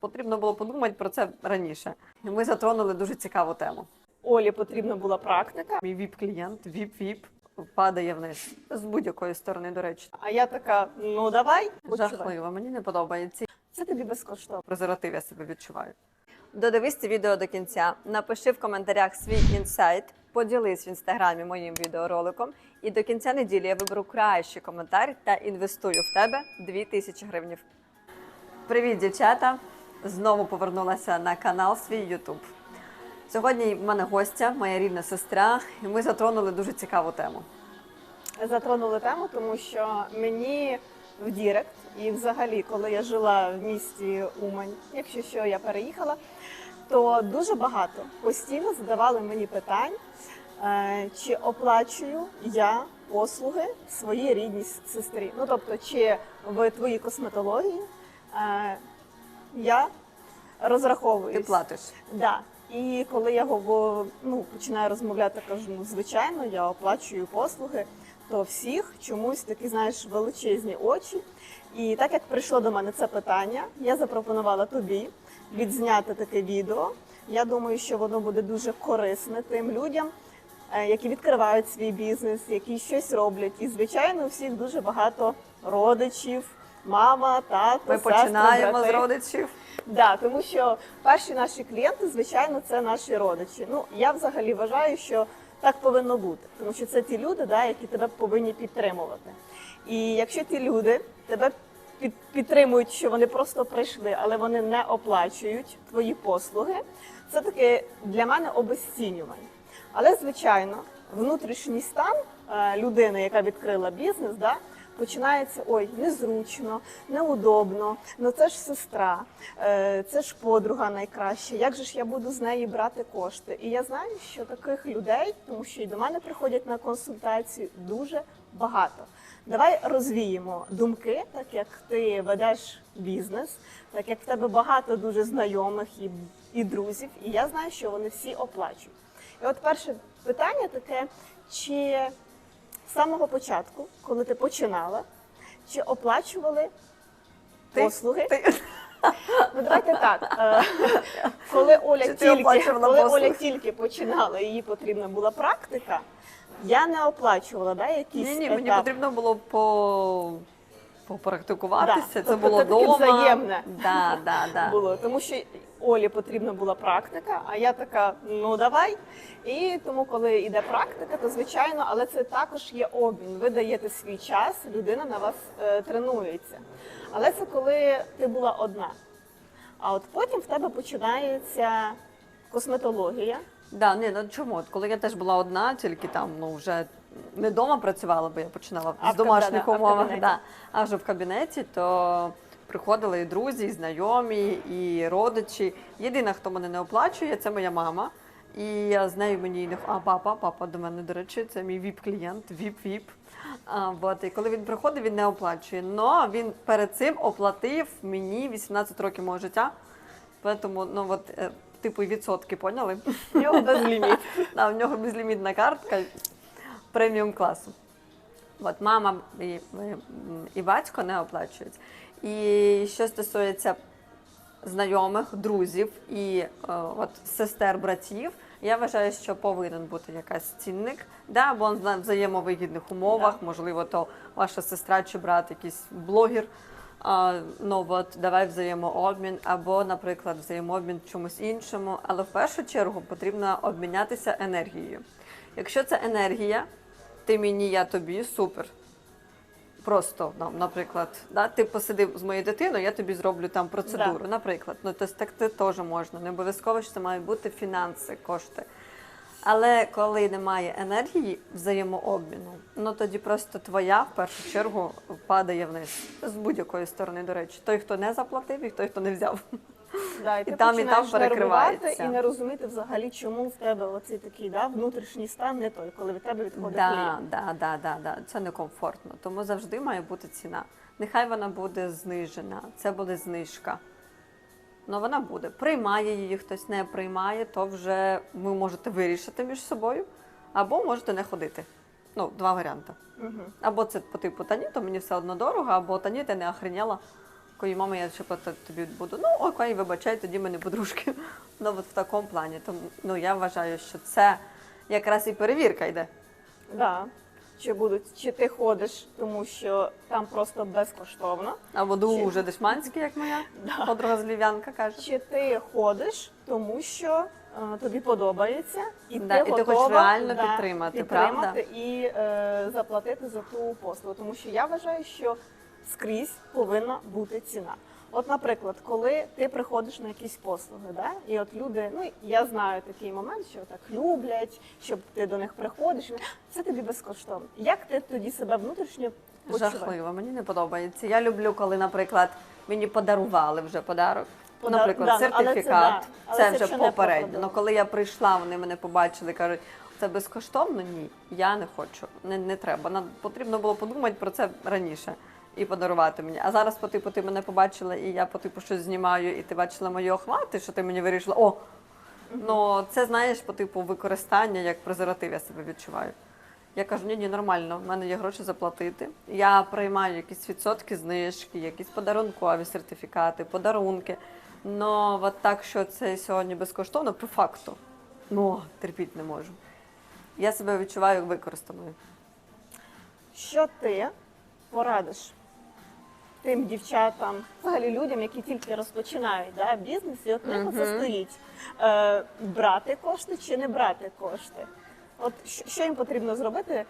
Потрібно було подумати про це раніше. Ми затронули дуже цікаву тему. Олі потрібна була практика, Мій віп-клієнт, віп-віп, падає вниз з будь-якої сторони, до речі. а я така: ну давай. Жахливо, мені не подобається. Це тобі безкоштовно. презерватив я себе відчуваю. Додивись це відео до кінця, напиши в коментарях свій інсайт, поділись в інстаграмі моїм відеороликом, і до кінця неділі я виберу кращий коментар та інвестую в тебе 2000 гривнів. Привіт, дівчата! Знову повернулася на канал свій YouTube. Сьогодні в мене гостя, моя рідна сестра, і ми затронули дуже цікаву тему. Затронули тему, тому що мені в Дірект, і взагалі, коли я жила в місті Умань, якщо що я переїхала, то дуже багато постійно задавали мені питань, е, чи оплачую я послуги своїй рідній сестрі. Ну тобто, чи в твоїй косметології е, я розраховуюсь. Ти платиш. Да. І коли я говорю, ну, починаю розмовляти, кажу, ну, звичайно, я оплачую послуги, то всіх чомусь такі, знаєш, величезні очі. І так як прийшло до мене це питання, я запропонувала тобі відзняти таке відео. Я думаю, що воно буде дуже корисне тим людям, е, які відкривають свій бізнес, які щось роблять. І, звичайно, у всіх дуже багато родичів, мама, тато, Ми сестри, починаємо брати. з родичів. Да, тому що перші наші клієнти, звичайно, це наші родичі. Ну я взагалі вважаю, що так повинно бути, тому що це ті люди, да, які тебе повинні підтримувати. І якщо ті люди тебе під, підтримують, що вони просто прийшли, але вони не оплачують твої послуги, це таке для мене обезцінювання. Але звичайно, внутрішній стан е, людини, яка відкрила бізнес, да, починається ой, незручно, неудобно. Ну це ж сестра, е, це ж подруга найкраща. Як же ж я буду з неї брати кошти? І я знаю, що таких людей, тому що і до мене приходять на консультацію дуже багато. Давай розвіємо думки, так як ти ведеш бізнес, так як в тебе багато дуже знайомих і, і друзів, і я знаю, що вони всі оплачують. І от перше питання таке: чи з самого початку, коли ти починала, чи оплачували Ти- послуги? Ти... Ну давайте так. е, Коли Оля Чи ти тільки оплачувала коли послуги? Оля тільки починала, їй потрібна була практика. Я не оплачувала да, якісь Ні, ні, мені етапи. потрібно було по... попрактикуватися. Да, Це тобто було це таке вдома. взаємне. Да, да, да. було, тому що Олі потрібна була практика, а я така, ну давай. І тому, коли йде практика, то звичайно, але це також є обмін. Ви даєте свій час, людина на вас е, тренується. Але це коли ти була одна. А от потім в тебе починається косметологія. Да, ні, ну чому? От Коли я теж була одна, тільки там ну вже не вдома працювала, бо я починала А з домашніх кабінеті, а в умовах, кабінеті? да, а вже в кабінеті, то приходили і друзі, і знайомі, і родичі. Єдина, хто мене не оплачує, це моя мама. І я з нею мені не а папа, папа до мене, до речі, це мій віп-клієнт, віп-віп. А, от, і коли він приходить, він не оплачує. Но він перед цим оплатив мені 18 років мого життя. Тому, ну от, е, типу, відсотки, поняли? В нього безліміт. Да, в нього безлімітна картка преміум класу. От мама і, і батько не оплачують. І що стосується знайомих, друзів і е, от сестер, братів, я вважаю, що повинен бути якась цінник, да, або на взаємовигідних умовах, можливо, то ваша сестра чи брат, якийсь блогер. А, ну от давай взаємообмін, або, наприклад, взаємообмін чомусь іншому. Але в першу чергу потрібно обмінятися енергією. Якщо це енергія, ти мені, я тобі, супер. Просто, ну, наприклад, да, ти посидив з моєю дитиною, я тобі зроблю там процедуру. Наприклад, ну тобто так це теж можна. Не обов'язково, що це мають бути фінанси, кошти. Але коли немає енергії взаємообміну, ну тоді просто твоя в першу чергу падає вниз з будь-якої сторони, до речі, той, хто не заплатив, і той, хто не взяв. Да, і, ти там, і там починаєш нервувати перекривається. і не розуміти взагалі, чому в тебе оцей такий да, внутрішній стан не той, коли від тебе відходить Да, клієнт. да, да, да, да. Це некомфортно. Тому завжди має бути ціна. Нехай вона буде знижена, це буде знижка. Ну вона буде. Приймає її, хтось не приймає, то вже ви можете вирішити між собою, або можете не ходити. Ну, два варіанти. Угу. Або це по типу та ні, то мені все одно дорого, або та ні, ти не охреняла. Такої мами, я ще платити тобі буду. Ну окей, вибачай, тоді ми не подружки. Ну от в такому плані. Тому ну я вважаю, що це якраз і перевірка йде. Да. Чи будуть, чи ти ходиш, тому що там просто безкоштовно, Або Чи- дуже дешманський, як моя Да. подруга з Лів'янка каже. чи ти ходиш, тому що е, тобі подобається, і Да, ти і ти готова хочеш реально підтримати, підтримати і е, заплатити за ту послугу. Тому що я вважаю, що скрізь повинна бути ціна. От, наприклад, коли ти приходиш на якісь послуги, да, і от люди, ну я знаю такий момент, що так люблять, щоб ти до них приходиш, це тобі безкоштовно. Як ти тоді себе внутрішньо почуваєш? Жахливо, мені не подобається. Я люблю, коли, наприклад, мені подарували вже подарок. Подар- Наприклад, да, але це сертифікат. да, але це це вже попередньо. Ну коли я прийшла, вони мене побачили, кажуть, це безкоштовно? Ні, я не хочу. Не, не треба. Нам потрібно було подумати про це раніше і подарувати мені. А зараз, по типу, ти мене побачила, і я по типу щось знімаю, і ти бачила мої охвати, що ти мені вирішила, о. Ну, це знаєш, по типу використання як презерватив я себе відчуваю. Я кажу, ні, ні, нормально, в мене є гроші заплатити. Я приймаю якісь відсотки знижки, якісь подарункові сертифікати, подарунки. Ну, от так, що це сьогодні безкоштовно, по факту. Ну, терпіть не можу. Я себе відчуваю використаною. Що ти порадиш тим дівчатам, взагалі людям, які тільки розпочинають да, бізнес, і от них це стоїть е, брати кошти чи не брати кошти? От що, що їм потрібно зробити,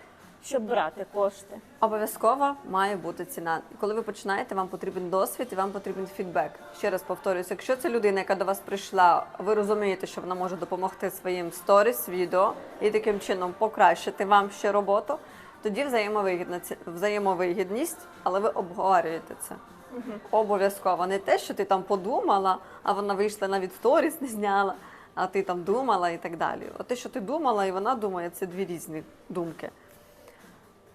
щоб брати кошти? Обов'язково має бути ціна. Коли ви починаєте, вам потрібен досвід і вам потрібен фідбек. Ще раз повторююся, якщо це людина, яка до вас прийшла, ви розумієте, що вона може допомогти своїм сторіс, відео і таким чином покращити вам ще роботу. Тоді взаємовигідна взаємовигідність, але ви обговорюєте це. Обов'язково не те, що ти там подумала, а вона вийшла навіть сторіс не зняла, а ти там думала і так далі. От те, що ти думала, і вона думає, це дві різні думки.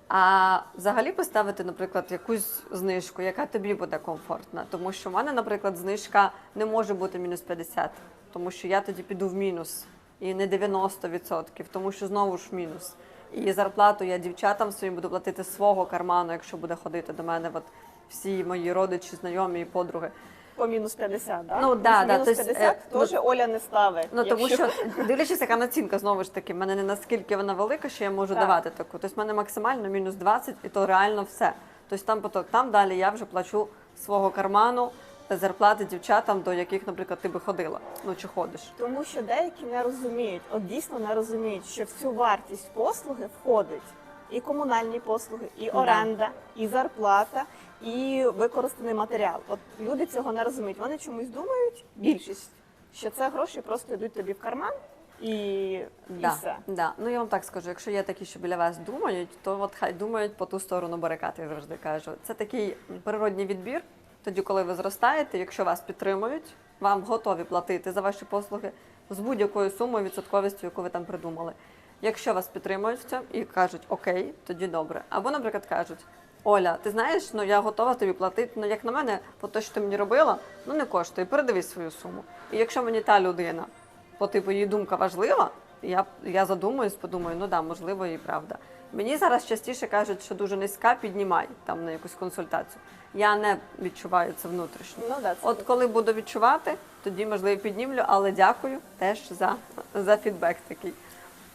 А взагалі поставити, наприклад, якусь знижку, яка тобі буде комфортна. Тому що в мене, наприклад, знижка не може бути мінус 50, тому що я тоді піду в мінус. І не 90%, тому що знову ж мінус. І зарплату я дівчатам своїм буду платити свого карману, якщо буде ходити до мене от всі мої родичі, знайомі і подруги. По мінус 50, да? Ну, да, да, мінус то 50 е, теж Оля не ставить. Ну тому що дивлячись, яка націнка знову ж таки, в мене не наскільки вона велика, що я можу Так. давати таку. Тобто в мене максимально мінус 20, і то реально все. Тобто там поток, там далі я вже плачу свого карману зарплати дівчатам, до яких, наприклад, ти би ходила. Ну чи ходиш. Тому що деякі не розуміють, от дійсно не розуміють, що в цю вартість послуги входить і комунальні послуги, і оренда, і зарплата, і використаний матеріал. От люди цього не розуміють. Вони чомусь думають, більшість, що це гроші просто йдуть тобі в карман і, і все. да. Ну я вам так скажу, якщо є такі, що біля вас думають, то от хай думають по ту сторону барикад, я завжди кажу. Це такий природній відбір. Тоді, коли ви зростаєте, якщо вас підтримують, вам готові платити за ваші послуги з будь-якою сумою відсотковістю, яку ви там придумали. Якщо вас підтримують і кажуть окей, тоді добре. Або, наприклад, кажуть. Оля, ти знаєш, ну я готова тобі платити. Ну як на мене, по те, що ти мені робила, ну не коштує. Передивись свою суму. І якщо мені та людина, по типу її думка важлива, я, я задумуюсь, подумаю, ну да, можливо, і правда. Мені зараз частіше кажуть, що дуже низька, піднімай там на якусь консультацію. Я не відчуваю це внутрішньо. Ну, да, це От коли буду відчувати, тоді можливо піднімлю, але дякую теж за, за фідбек такий.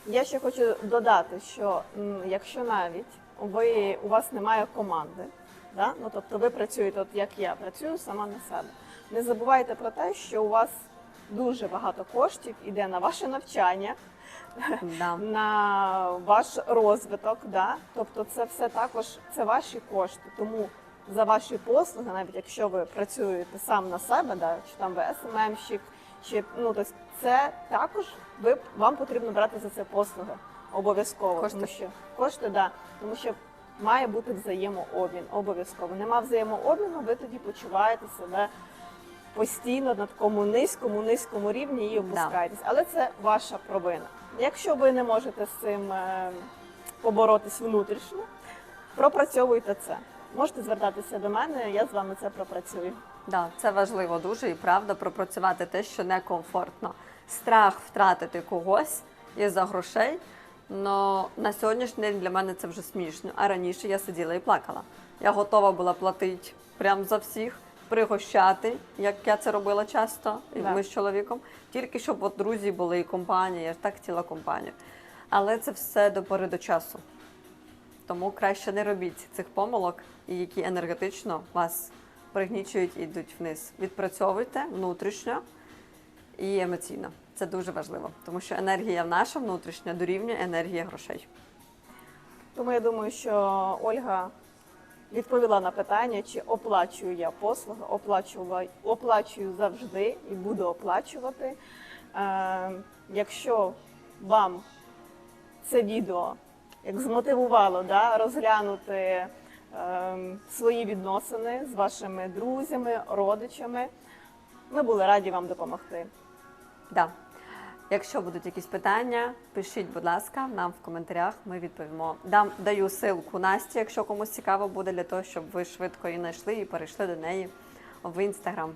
Я ще хочу додати, що якщо навіть ви у вас немає команди, да? ну тобто ви працюєте, от як я працюю сама на себе. Не забувайте про те, що у вас дуже багато коштів іде на ваше навчання, Да. на ваш розвиток. Да? Тобто, це все також це ваші кошти. Тому за ваші послуги, навіть якщо ви працюєте сам на себе, да, чи там ви СММщик, чи ну тобто це також ви вам потрібно брати за це послуги обов'язково. Кошти. Тому що кошти, да, тому що має бути взаємообмін, обов'язково. Нема взаємообміну, ви тоді почуваєте себе постійно на такому низькому, низькому рівні і опускаєтесь. Але це ваша провина. Якщо ви не можете з цим е, поборотись внутрішньо, пропрацьовуйте це. Можете звертатися до мене, я з вами це пропрацюю. Да, це важливо дуже і правда пропрацювати те, що некомфортно. Страх втратити когось із-за грошей. Но на сьогоднішній день для мене це вже смішно. А раніше я сиділа і плакала. Я готова була платити прямо за всіх. Пригощати, як я це робила часто, і ми з чоловіком. Тільки щоб от друзі були і компанія, я ж так хотіла компанію. Але це все до пори до часу. Тому краще не робіть цих помилок, і які енергетично вас пригнічують і йдуть вниз. Відпрацьовуйте внутрішньо і емоційно. Це дуже важливо, тому що енергія наша внутрішня дорівнює енергія грошей. Тому я думаю, що Ольга відповіла на питання, чи оплачую я послуги, оплачую, оплачую завжди і буду оплачувати. Е, якщо вам це відео як змотивувало да, розглянути е, свої відносини з вашими друзями, родичами, ми були раді вам допомогти. Да. Якщо будуть якісь питання, пишіть, будь ласка, нам в коментарях. Ми відповімо. Дам даю силку Насті, якщо комусь цікаво буде, для того, щоб ви швидко її знайшли і перейшли до неї в інстаграм.